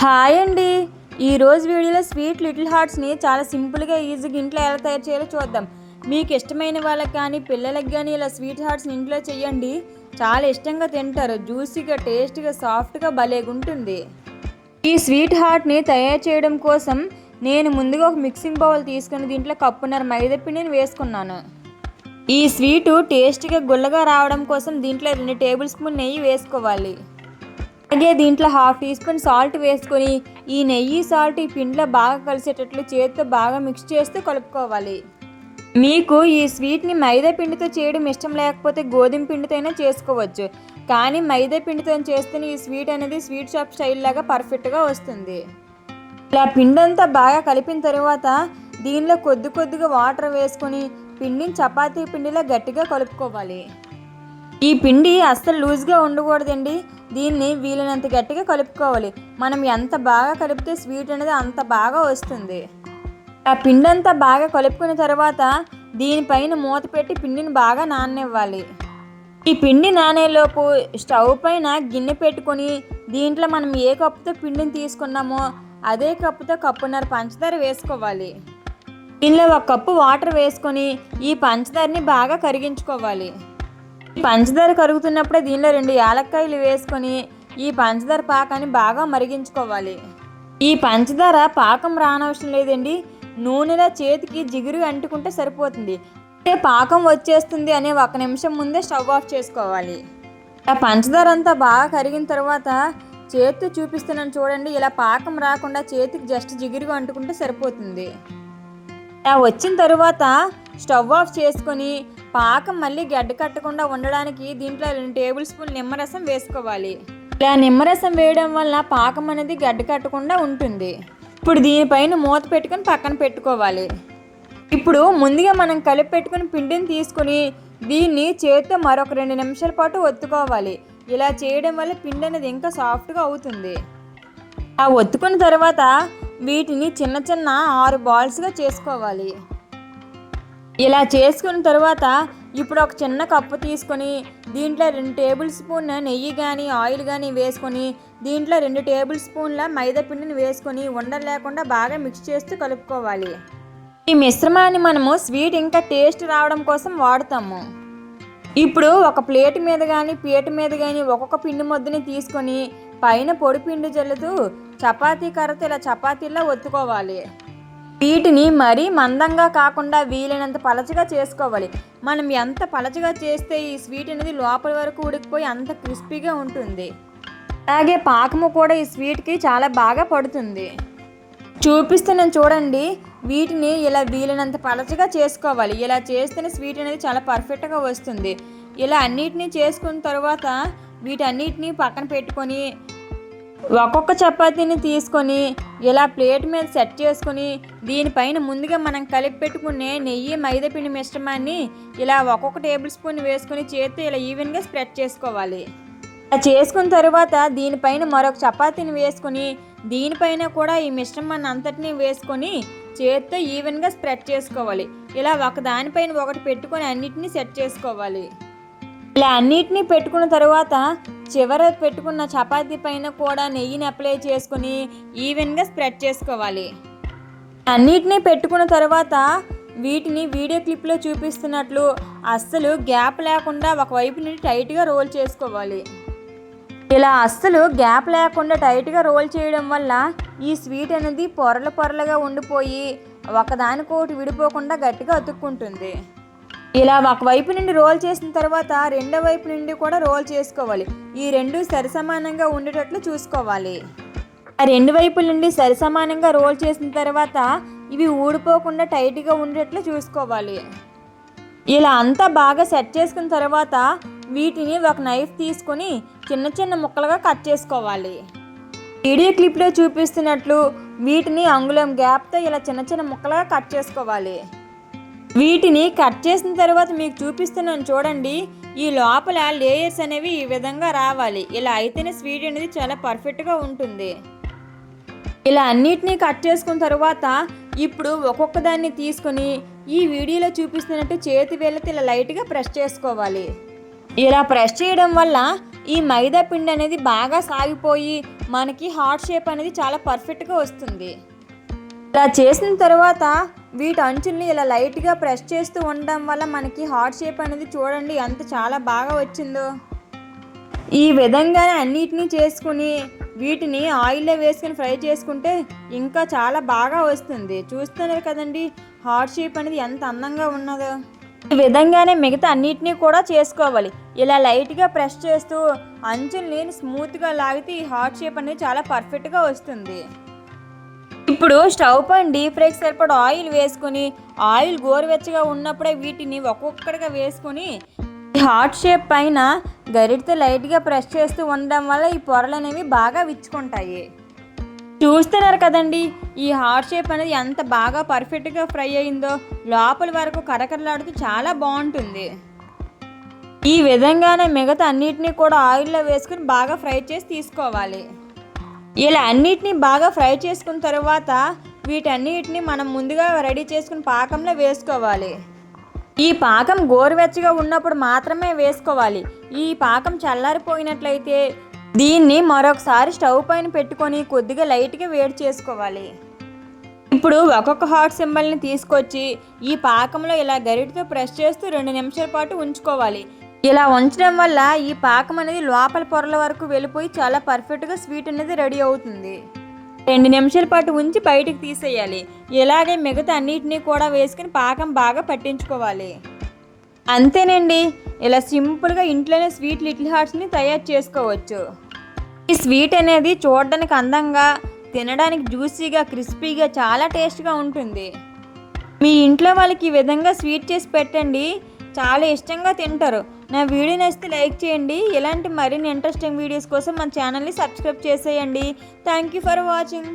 Hi అండి. ఈరోజు వీడియోలో స్వీట్ లిటిల్ హార్ట్స్ని చాలా సింపుల్గా ఈజీగా ఇంట్లో ఎలా తయారు చేయాలో చూద్దాం. మీకు ఇష్టమైన వాళ్ళకి కానీ పిల్లలకి కానీ ఇలా స్వీట్ హార్ట్స్ని ఇంట్లో చేయండి. చాలా ఇష్టంగా తింటారు. జ్యూసీగా టేస్ట్గా సాఫ్ట్గా భలేగా ఉంటుంది ఈ స్వీట్ హార్ట్ని తయారు చేయడం కోసం నేను ముందుగా ఒక మిక్సింగ్ బౌల్ తీసుకుని దీంట్లో కప్పున్నర మైదా పిండిని వేసుకున్నాను. ఈ స్వీటు టేస్టీగా గుల్లగా రావడం కోసం దీంట్లో రెండు టేబుల్ స్పూన్ నెయ్యి వేసుకోవాలి. అలాగే దీంట్లో హాఫ్ టీ స్పూన్ సాల్ట్ వేసుకొని ఈ నెయ్యి సాల్ట్ ఈ పిండిలో బాగా కలిసేటట్లు చేతితో బాగా మిక్స్ చేస్తూ కలుపుకోవాలి. మీకు ఈ స్వీట్ని మైదా పిండితో చేయడం ఇష్టం లేకపోతే గోధుమ పిండితో అయినా చేసుకోవచ్చు. కానీ మైదా పిండితో చేస్తే ఈ స్వీట్ అనేది స్వీట్ షాప్ స్టైల్ లాగా పర్ఫెక్ట్గా వస్తుంది. ఇలా పిండి అంతా బాగా కలిపిన తర్వాత దీనిలో కొద్ది కొద్దిగా వాటర్ వేసుకొని పిండిని చపాతీ పిండిలో గట్టిగా కలుపుకోవాలి. ఈ పిండి అస్సలు లూజ్గా ఉండకూడదండి. దీన్ని వీలైనంత గట్టిగా కలుపుకోవాలి. మనం ఎంత బాగా కలిపితే స్వీట్ అనేది అంత బాగా వస్తుంది. ఆ పిండి అంతా బాగా కలుపుకున్న తర్వాత దీనిపైన మూత పెట్టి పిండిని బాగా నాననివ్వాలి. ఈ పిండి నానేలోపు స్టవ్ పైన గిన్నె పెట్టుకొని దీంట్లో మనం ఏ కప్పుతో పిండిని తీసుకున్నామో అదే కప్పుతో కప్పున్నర పంచదార వేసుకోవాలి. దీనిలో ఒక కప్పు వాటర్ వేసుకొని ఈ పంచదారని బాగా కరిగించుకోవాలి. పంచదార కరుగుతున్నప్పుడే దీనిలో రెండు యాలక్కాయలు వేసుకొని ఈ పంచదార పాకాన్ని బాగా మరిగించుకోవాలి. ఈ పంచదార పాకం రానవసరం లేదండి. నూనెలో చేతికి జిగురు అంటుకుంటే సరిపోతుంది. అంటే పాకం వచ్చేస్తుంది అనే ఒక నిమిషం ముందే స్టవ్ ఆఫ్ చేసుకోవాలి. ఆ పంచదార అంతా బాగా కరిగిన తర్వాత చేతితో చూపిస్తున్నాను చూడండి. ఇలా పాకం రాకుండా చేతికి జస్ట్ జిగురుగా అంటుకుంటే సరిపోతుంది. వచ్చిన తరువాత స్టవ్ ఆఫ్ చేసుకొని పాకం మళ్ళీ గడ్డ కట్టకుండా ఉండడానికి దీంట్లో రెండు టేబుల్ స్పూన్ నిమ్మరసం వేసుకోవాలి. ఇలా నిమ్మరసం వేయడం వల్ల పాకం అనేది గడ్డ కట్టకుండా ఉంటుంది. ఇప్పుడు దీనిపైన మూత పెట్టుకొని పక్కన పెట్టుకోవాలి. ఇప్పుడు ముందుగా మనం కలిపి పెట్టుకుని పిండిని తీసుకొని దీన్ని చేతితో మరొక రెండు నిమిషాల పాటు ఒత్తుకోవాలి. ఇలా చేయడం వల్ల పిండి అనేది ఇంకా సాఫ్ట్గా అవుతుంది. ఆ ఒత్తుకున్న తర్వాత వీటిని చిన్న చిన్న ఆరు బాల్స్గా చేసుకోవాలి. ఇలా చేసుకున్న తర్వాత ఇప్పుడు ఒక చిన్న కప్పు తీసుకొని దీంట్లో రెండు టేబుల్ స్పూన్ నెయ్యి కానీ ఆయిల్ కానీ వేసుకొని దీంట్లో రెండు టేబుల్ స్పూన్ల మైదా పిండిని వేసుకొని ఉండలు లేకుండా బాగా మిక్స్ చేస్తూ కలుపుకోవాలి. ఈ మిశ్రమాన్ని మనము స్వీట్ ఇంకా టేస్ట్ రావడం కోసం వాడతాము. ఇప్పుడు ఒక ప్లేట్ మీద కానీ పీట మీద కానీ ఒక్కొక్క పిండి ముద్దని తీసుకొని పైన పొడి పిండి జల్లుతూ చపాతీ కర్రతో ఇలా చపాతీలా ఒత్తుకోవాలి. వీటిని మరీ మందంగా కాకుండా వీలైనంత పలచగా చేసుకోవాలి. మనం ఎంత పలచగా చేస్తే ఈ స్వీట్ అనేది లోపల వరకు ఉడికిపోయి అంత క్రిస్పీగా ఉంటుంది. అలాగే పాకము కూడా ఈ స్వీట్కి చాలా బాగా పడుతుంది. చూపిస్తున్నాను చూడండి వీటిని ఇలా వీలైనంత పలచగా చేసుకోవాలి. ఇలా చేస్తేనే స్వీట్ అనేది చాలా పర్ఫెక్ట్గా వస్తుంది. ఇలా అన్నిటినీ చేసుకున్న తర్వాత వీటన్నిటిని పక్కన పెట్టుకొని ఒక్కొక్క చపాతీని తీసుకొని ఇలా ప్లేట్ మీద సెట్ చేసుకొని దీనిపైన ముందుగా మనం కలిపి పెట్టుకునే నెయ్యి మైదాపిండి మిశ్రమాన్ని ఇలా ఒక్కొక్క టేబుల్ స్పూన్ వేసుకొని చేతితో ఇలా ఈవెన్గా స్ప్రెడ్ చేసుకోవాలి. ఇలా చేసుకున్న తర్వాత దీనిపైన మరొక చపాతీని వేసుకొని దీనిపైన కూడా ఈ మిశ్రమాన్ని అంతటినీ వేసుకొని చేతితో ఈవెన్గా స్ప్రెడ్ చేసుకోవాలి. ఇలా ఒక దానిపైన ఒకటి పెట్టుకొని అన్నిటినీ సెట్ చేసుకోవాలి. ఇలా అన్నిటినీ పెట్టుకున్న తర్వాత చివర పెట్టుకున్న చపాతీ పైన కూడా నెయ్యిని అప్లై చేసుకుని ఈవెన్గా స్ప్రెడ్ చేసుకోవాలి. అన్నిటినీ పెట్టుకున్న తర్వాత వీటిని వీడియో క్లిప్లో చూపిస్తున్నట్లు అస్సలు గ్యాప్ లేకుండా ఒకవైపు నుండి టైట్గా రోల్ చేసుకోవాలి. ఇలా అస్సలు గ్యాప్ లేకుండా టైట్గా రోల్ చేయడం వల్ల ఈ స్వీట్ అనేది పొరలు పొరలుగా ఉండిపోయి ఒకదానికొకటి విడిపోకుండా గట్టిగా అతుక్కుంటుంది. ఇలా ఒకవైపు నుండి రోల్ చేసిన తర్వాత రెండో వైపు నుండి కూడా రోల్ చేసుకోవాలి. ఈ రెండు సరిసమానంగా ఉండేటట్లు చూసుకోవాలి. ఆ రెండు వైపుల నుండి సరిసమానంగా రోల్ చేసిన తర్వాత ఇవి ఊడిపోకుండా టైట్గా ఉండేటట్లు చూసుకోవాలి. ఇలా అంతా బాగా సెట్ చేసుకున్న తర్వాత వీటిని ఒక నైఫ్ తీసుకొని చిన్న చిన్న ముక్కలుగా కట్ చేసుకోవాలి. వీడియో క్లిప్లో చూపిస్తున్నట్లు వీటిని అంగుళం గ్యాప్తో ఇలా చిన్న చిన్న ముక్కలుగా కట్ చేసుకోవాలి. వీటిని కట్ చేసిన తర్వాత మీకు చూపిస్తున్నాను చూడండి. ఈ లోపల లేయర్స్ అనేవి ఈ విధంగా రావాలి. ఇలా అయితేనే స్వీట్ అనేది చాలా పర్ఫెక్ట్గా ఉంటుంది. ఇలా అన్నిటినీ కట్ చేసుకున్న తర్వాత ఇప్పుడు ఒక్కొక్క దాన్ని తీసుకొని ఈ వీడియోలో చూపిస్తున్నట్టు చేతి వేళ్ళతో ఇలా లైట్గా ప్రెస్ చేసుకోవాలి. ఇలా ప్రెస్ చేయడం వల్ల ఈ మైదా పిండి అనేది బాగా సాగిపోయి మనకి హార్ట్ షేప్ అనేది చాలా పర్ఫెక్ట్గా వస్తుంది. ఇలా చేసిన తర్వాత వీటి అంచుల్ని ఇలా లైట్గా ప్రెస్ చేస్తూ ఉండడం వల్ల మనకి హార్ట్ షేప్ అనేది చూడండి ఎంత చాలా బాగా వచ్చిందో. ఈ విధంగానే అన్నిటినీ చేసుకుని వీటిని ఆయిల్లో వేసుకుని ఫ్రై చేసుకుంటే ఇంకా చాలా బాగా వస్తుంది. చూస్తున్నారు కదండి హార్ట్ షేప్ అనేది ఎంత అందంగా ఉన్నదో. ఈ విధంగానే మిగతా అన్నిటినీ కూడా చేసుకోవాలి. ఇలా లైట్గా ప్రెస్ చేస్తూ అంచుల్ని స్మూత్గా లాగితే ఈ హార్ట్ షేప్ అనేది చాలా పర్ఫెక్ట్గా వస్తుంది. ఇప్పుడు స్టవ్ పైన డీప్ ఫ్రైకి సరిపడా ఆయిల్ వేసుకొని ఆయిల్ గోరువెచ్చగా ఉన్నప్పుడే వీటిని ఒక్కొక్కటిగా వేసుకొని హార్ట్ షేప్ పైన గరిటితో లైట్గా ప్రెస్ చేస్తూ ఉండడం వల్ల ఈ పొరలు అనేవి బాగా విచ్చుకుంటాయి. చూస్తున్నారు కదండి ఈ హార్ట్ షేప్ అనేది ఎంత బాగా పర్ఫెక్ట్గా ఫ్రై అయిందో లోపల వరకు కరకరలాడుతూ చాలా బాగుంటుంది. ఈ విధంగానే మిగతా అన్నిటినీ కూడా ఆయిల్లో వేసుకుని బాగా ఫ్రై చేసి తీసుకోవాలి. ఇలా అన్నిటినీ బాగా ఫ్రై చేసుకున్న తర్వాత వీటన్నిటిని మనం ముందుగా రెడీ చేసుకుని పాకంలో వేసుకోవాలి. ఈ పాకం గోరువెచ్చగా ఉన్నప్పుడు మాత్రమే వేసుకోవాలి. ఈ పాకం చల్లారిపోయినట్లయితే దీన్ని మరొకసారి స్టవ్ పైన పెట్టుకొని కొద్దిగా లైట్గా వేడి చేసుకోవాలి. ఇప్పుడు ఒక్కొక్క హాట్ సింబల్ని తీసుకొచ్చి ఈ పాకంలో ఇలా గరిటతో ప్రెస్ చేస్తూ రెండు నిమిషాల పాటు ఉంచుకోవాలి. ఇలా ఉంచడం వల్ల ఈ పాకం అనేది లోపల పొరల వరకు వెళ్ళిపోయి చాలా పర్ఫెక్ట్గా స్వీట్ అనేది రెడీ అవుతుంది. రెండు నిమిషాల పాటు ఉంచి బయటికి తీసేయాలి. ఇలాగే మిగతా అన్నిటినీ కూడా వేసుకుని పాకం బాగా పట్టించుకోవాలి. అంతేనండి. ఇలా సింపుల్గా ఇంట్లోనే స్వీట్ లిటిల్ హార్ట్స్ని తయారు చేసుకోవచ్చు. ఈ స్వీట్ అనేది చూడడానికి అందంగా తినడానికి జ్యూసీగా క్రిస్పీగా చాలా టేస్ట్గా ఉంటుంది. మీ ఇంట్లో వాళ్ళకి ఈ విధంగా స్వీట్ చేసి పెట్టండి. చాలా ఇష్టంగా తింటారు. నా వీడియో నచ్చితే లైక్ చేయండి. ఇలాంటి మరిన్ని ఇంట్రెస్టింగ్ వీడియోస్ కోసం మన ఛానల్ని సబ్స్క్రైబ్ చేసేయండి. Thank you for watching